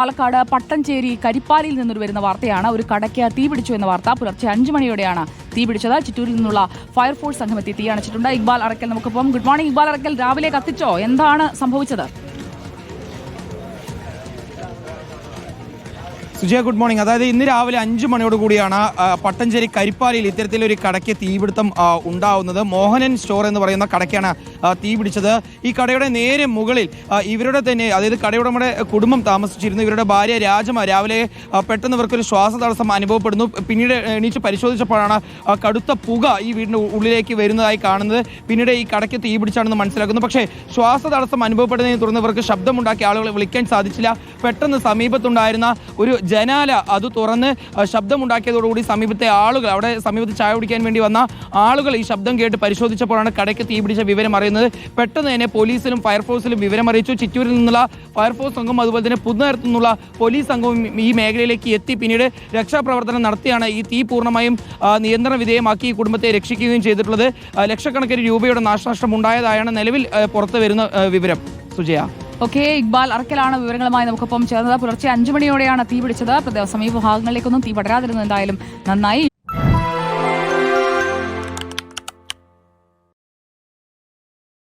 പാലക്കാട് പട്ടഞ്ചേരി കരിപ്പാലിയിൽ നിന്നൊരു വരുന്ന വാർത്തയാണ്. ഒരു കടയ്ക്ക് തീ പിടിച്ചു എന്ന വാർത്ത പുലർച്ചെ അഞ്ചു മണിയോടെയാണ് തീ പിടിച്ചത് ചിറ്റൂരിൽ നിന്നുള്ള ഫയർഫോഴ്സ് സംഘം എത്തി തീ അണച്ചിട്ടുണ്ട്. ഇക്ബാൽ അറക്കൽ നമുക്കിപ്പം ഗുഡ് മോർണിംഗ് ഇക്ബാൽ അറക്കൽ രാവിലെ കത്തിച്ചോ? എന്താണ് സംഭവിച്ചത്? സുജയ ഗുഡ് മോർണിംഗ് അതായത് ഇന്ന് രാവിലെ അഞ്ചു മണിയോട് കൂടിയാണ് പട്ടഞ്ചേരി കരിപ്പാലിയിൽ ഇത്തരത്തിലൊരു കടയ്ക്ക് തീപിടുത്തം ഉണ്ടാവുന്നത്. മോഹനൻ സ്റ്റോർ എന്ന് പറയുന്ന കടയ്ക്കാണ് തീപിടിച്ചത്. ഈ കടയുടെ നേരെ മുകളിൽ ഇവരുടെ തന്നെ അതായത് കടയുടമയുടെ കുടുംബം താമസിച്ചിരുന്നു. ഇവരുടെ ഭാര്യ രാജമ രാവിലെ പെട്ടെന്ന് ഇവർക്കൊരു ശ്വാസ തടസ്സം അനുഭവപ്പെടുന്നു. പിന്നീട് എണീച്ച് പരിശോധിച്ചപ്പോഴാണ് കടുത്ത പുക ഈ വീടിന്റെ ഉള്ളിലേക്ക് വരുന്നതായി കാണുന്നത്. പിന്നീട് ഈ കടയ്ക്ക് തീപിടിച്ചാണെന്ന് മനസ്സിലാക്കുന്നു. പക്ഷേ ശ്വാസ തടസ്സം അനുഭവപ്പെടുന്നതിനെ തുടർന്ന് ഇവർക്ക് ശബ്ദമുണ്ടാക്കി ആളുകളെ വിളിക്കാൻ സാധിച്ചില്ല. പെട്ടെന്ന് സമീപത്തുണ്ടായിരുന്ന ഒരു ജനാല അത് തുറന്ന് ശബ്ദമുണ്ടാക്കിയതോടുകൂടി സമീപത്തെ ആളുകൾ അവിടെ സമീപത്ത് ചായ കുടിക്കാൻ വേണ്ടി വന്ന ആളുകൾ ഈ ശബ്ദം കേട്ട് പരിശോധിച്ചപ്പോഴാണ് കടയ്ക്ക് തീ പിടിച്ച വിവരം അറിയുന്നത്. പെട്ടെന്ന് തന്നെ പോലീസിലും ഫയർഫോഴ്സിലും വിവരം അറിയിച്ചു. ചിറ്റൂരിൽ നിന്നുള്ള ഫയർഫോഴ്സ് സംഘം അതുപോലെ തന്നെ പുതുനേരത്തു നിന്നുള്ള പോലീസ് സംഘവും ഈ മേഖലയിലേക്ക് എത്തി. പിന്നീട് രക്ഷാപ്രവർത്തനം നടത്തിയാണ് ഈ തീ പൂർണമായും നിയന്ത്രണ വിധേയമാക്കി ഈ കുടുംബത്തെ രക്ഷിക്കുകയും ചെയ്തിട്ടുള്ളത്. ലക്ഷക്കണക്കിന് രൂപയുടെ നാശനഷ്ടം ഉണ്ടായതായാണ് നിലവിൽ പുറത്തു വരുന്ന വിവരം. സുജയ. ഓക്കെ ഇക്ബാൽ അറക്കലാണ് വിവരങ്ങളുമായി നമുക്കൊപ്പം ചേർന്നത്. പുലർച്ചെ അഞ്ചു മണിയോടെയാണ് തീ പിടിച്ചത് സമീപ ഭാഗങ്ങളിലേക്കൊന്നും തീ പടരാതിരുന്നത് എന്തായാലും നന്നായി.